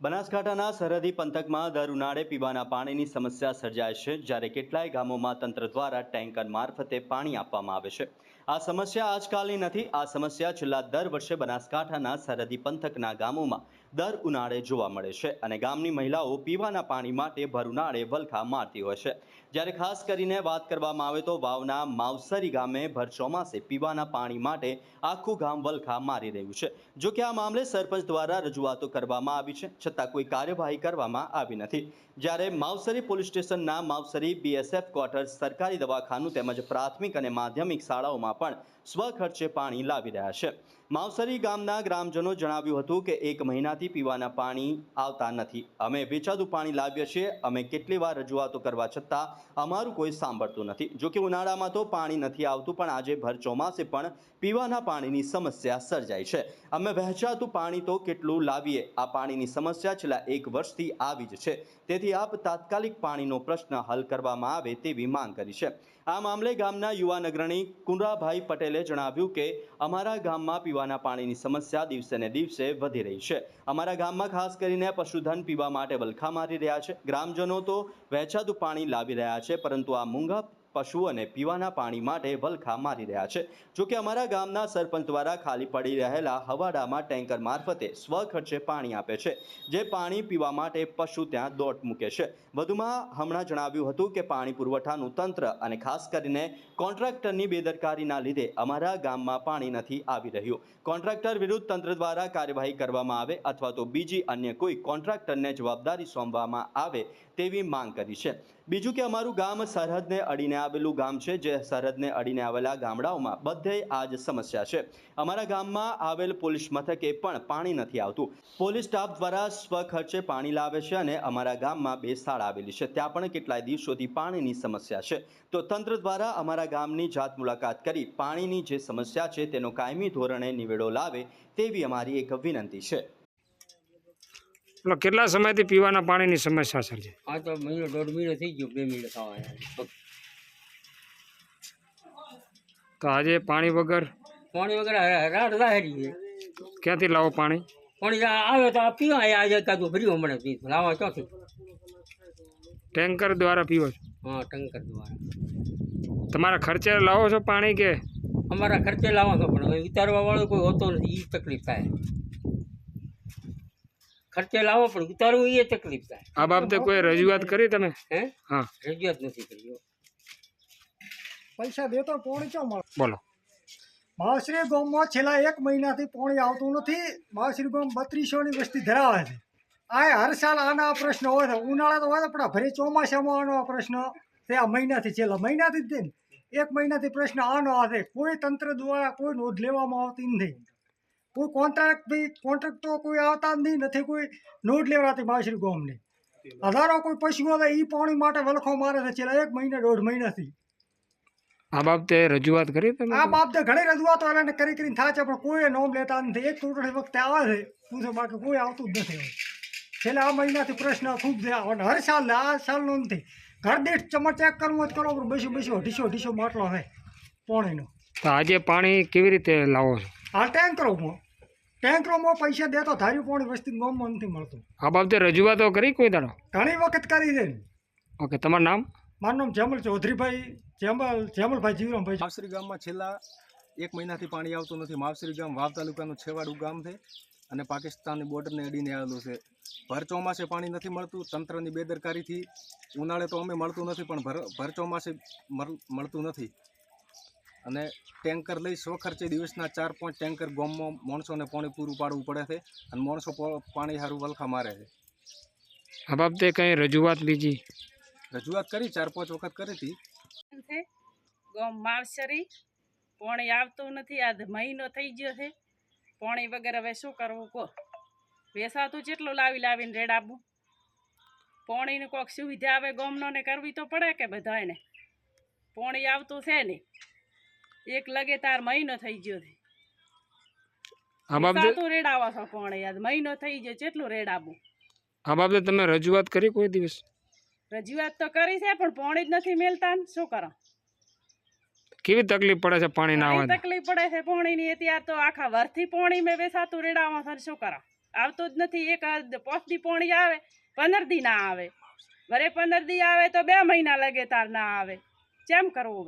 બનાસકાંઠાના સરહદી પંથકમાં દર ઉનાળે પીવાના પાણીની સમસ્યા સર્જાય છે, જ્યારે કેટલાય ગામોમાં તંત્ર દ્વારા ટેન્કર મારફતે પાણી આપવામાં આવે છે. આ સમસ્યા આજકાલની નથી, આ સમસ્યા છેલ્લા દર વર્ષે બનાસકાંઠાના સરહદી પંથકના ગામોમાં દર ઉનાળે જોવા મળે છે અને ગામની મહિલાઓ પીવાના પાણી માટે ભરુનાળે વલખા મારતી હોય છે. જ્યારે ખાસ કરીને વાત કરવામાં આવે તો વાવના માવસરી ગામે ભર ચોમાસે પીવાના પાણી માટે આખું ગામ વલખા મારી રહ્યું છે. જો કે આ મામલે સરપંચ દ્વારા રજૂઆતો કરવામાં આવી છે, છતાં કોઈ કાર્યવાહી કરવામાં આવી નથી. જ્યારે માવસરી પોલીસ સ્ટેશનના માવસરી બીએસએફ ક્વાર્ટર્સ સરકારી દવાખાનું તેમજ પ્રાથમિક અને માધ્યમિક શાળાઓમાં પણ સ્વખર્ચે પાણી લાવી રહ્યા છે. માવસરી ગામના ગ્રામજનો જણાવ્યું હતું કે એક મહિનાથી પીવાના પાણી આવતા નથી. અમે વેચાતું પાણી લાવીએ છીએ, અમે કેટલી વાર રજૂઆતો કરવા છતાં અમારું કોઈ સાંભળતું નથી. જોકે ઉનાળામાં તો પાણી નથી આવતું, પણ આજે ભર ચોમાસે પણ પીવાના પાણીની સમસ્યા સર્જાઈ છે. અમે વહેંચાતું પાણી તો કેટલું લાવીએ, આ પાણીની સમસ્યા છેલ્લા એક વર્ષથી આવી જ છે. તેથી આપ તાત્કાલિક પાણીનો પ્રશ્ન હલ કરવામાં આવે તેવી માંગ કરી છે. આ મામલે ગામના યુવાન અગ્રણી કુંરાભાઈ પટેલે જણાવ્યું કે અમારા ગામમાં પીવાના પાણીની સમસ્યા દિવસે ને દિવસે વધી રહી છે. અમારા ગામમાં ખાસ કરીને પશુધન પીવા માટે વલખા મારી રહ્યા છે. ગ્રામજનો તો વહેંચાતું પાણી લાવી રહ્યા છે, પરંતુ આ મૂંગા પશુઓને પીવાના પાણી માટે વલખા મારી રહ્યા છે. જો કે અમારા ગામના સરપંચ દ્વારા ખાલી પડી રહેલા હવાડામાં ટેન્કર મારફતે સ્વખર્ચે પાણી આપે છે, જે પાણી પીવા માટે પશુ ત્યાં દોટ મૂકે છે. વધુમાં હમણાં જણાવ્યું હતું કે પાણી પુરવઠાનું તંત્ર અને ખાસ કરીને કોન્ટ્રાક્ટરની બેદરકારીના લીધે અમારા ગામમાં પાણી નથી આવી રહ્યું. કોન્ટ્રાક્ટર વિરુદ્ધ તંત્ર દ્વારા કાર્યવાહી કરવામાં આવે અથવા તો બીજી અન્ય કોઈ કોન્ટ્રાક્ટરને જવાબદારી સોંપવામાં આવે તેવી માંગ કરી છે. બીજું કે અમારું ગામ સરહદને અડીને આવેલું ગામ છે જે સરહદને અડીને આવેલા ગામડાઓમાં બધે આ જ સમસ્યા છે. અમારા ગામમાં આવેલ પોલીસ મથકે પણ પાણી નથી આવતું. પોલીસ સ્ટાફ દ્વારા સ્વખર્ચે પાણી લાવે છે અને અમારા ગામમાં બે શાળા આવેલી છે. ત્યાં પણ કેટલાય દિવસોથી પાણીની સમસ્યા છે. તો તંત્ર દ્વારા અમારા ગામની જાત મુલાકાત કરી પાણીની જે સમસ્યા છે તેનો કાયમી ધોરણે નિવેડો લાવે તેવી અમારી એક વિનંતી છે. એટલે કેટલા સમયથી પીવાના પાણીની સમસ્યા સર્જે? આ તો મહિનો દોઢ મહિનો થઈ ગયો બે મહિનો થવા. તો આજે પાણી વગર પાણી વગર રાત લાહેરી ક્યાંથી લાવો પાણી? પાણી આવે તો પીવા આજે કાજુ ભર્યું હમણાં પી લાવવા ચોથી. ટેન્કર દ્વારા પીવો છો? હા ટેન્કર દ્વારા. તમારા ખર્ચે લાવો છો પાણી કે? અમારા ખર્ચે લાવો છો પણ ઉતારવા વાળો કોઈ હોતો નથી એ તકલીફ થાય. ખર્ચે લાવો પણ ઉતારવું એ તકલીફ થાય. આ બાબતે કોઈ રજૂઆત કરી તમે? હે? હા. રજૂઆત નથી કરી. પૈસા દેતો પોણી ચો મળે? બોલો. માવશ્રી ગામમાં છેલ્લા એક મહિનાથી પોણી આવતું નથી. માવશ્રી ગામ બત્રીસોની વસ્તી ધરાવે છે. આ હર સાલ આના પ્રશ્ન હોય છે ઉનાળા તો હોય પણ ભરે ચોમાસામાં આનો આ પ્રશ્ન તે આ મહિનાથી છેલ્લા મહિનાથી જ એક મહિનાથી પ્રશ્ન આનો આવે કોઈ તંત્ર દ્વારા કોઈ નોંધ લેવામાં આવતી નથી. કોઈ કોન્ટ્રાક્ટ બી કોન્ટ્રાક્ટ તો કોઈ આવતા જ નહીં. નથી કોઈ નોંધ લેવડાતી માવશ્રી ગોમની. હજારો કોઈ પશુઓ એ પાણી માટે વલખો મારે છે. છેલ્લા એક મહિના દોઢ મહિનાથી. આ બાબતે રજૂઆત કરી તમે? આ બાબતે ઘણી રજૂઆતો એને કરી કરીને થાય છે પણ કોઈ નોમ લેતા નથી. એક ચૂંટણી વખતે આવે છે. પૂછો બાકી કોઈ આવતું જ નથી છેલ્લા આ મહિનાથી પ્રશ્ન ખૂબ છે. અને હર સાલ આ સાલનો નથી ઘર દીઠ ચમર ચેક કરવું જ કરો પણ બેસું બેસું અઢીસો અઢીસો માટલો હોય પાણીનો. તો આજે પાણી કેવી રીતે લાવો છો? આ ટેન્કરોમાં. ટેન્કરોમાં પૈસા દેતો ધાર્યું પાણી વસ્તી ગામમાં નથી મળતું. આ બાબતે રજૂઆતો કરી કોઈ દાડો? ઘણી વખત કરી દે ઓકે તમારું નામ? મારું નામ જેમલ ચૌધરીભાઈ જેમલ જેમલભાઈ જીવરામભાઈ માવસરી ગામમાં છેલ્લા એક મહિનાથી પાણી આવતું નથી. માવસરી ગામ વાવ તાલુકાનું છેવાડું ગામ છે અને પાકિસ્તાનની બોર્ડરને અડીને આવેલું છે. ભર ચોમાસે પાણી નથી મળતું તંત્રની બેદરકારીથી ઉનાળે તો અમે મળતું નથી પણ ભર ભર ચોમાસે મળ- મળતું નથી. અને ટેન્કર લઈ સ્વખર્ચે દિવસના ચાર પાંચ ટેન્કર ગામમાં માણસોને પાણી પૂરું પાડવું પડે છે અને માણસો પાણી સારું વલખા મારે છે. આ બાબતે કંઈ રજૂઆત બીજી? રજૂઆત કરી ચાર પાંચ વખત કરી હતી. માવસરી પાણી આવતું નથી આ મહિનો થઈ ગયો છે. પોણી વગર હવે શું કરવું કહો વેસાતું જેટલું લાવી લાવીને રેડાવું પાણીની કોઈક સુવિધા આવે ગોમનો ને કરવી તો પડે કે બધાને પોણી આવતું છે ને એક લગે તાર મહિનો થઈ ગયો છે. વેસાતું રેડાવો છો પાણી આજ મહિનો થઈ ગયો જેટલું રેડાવું આ બાબતે તમે રજૂઆત કરી કોઈ દિવસ? રજૂઆત તો કરી છે પણ પાણી જ નથી મેલતા ને. શું કરો? કેવી તકલીફ પડે છે પાણી ના તકલીફ પડે છે પોણીની. અત્યારે તો આખા વર્ષથી પોણી મેં વેસાતું રેડાવા સર શું કરો? આવતું જ નથી. એક પોસ્ટ પાણી પોણી આવે પંદર દી ના આવે. વરે પંદર દી આવે તો બે મહિના લગે તાર ના આવે. કેમ કરવું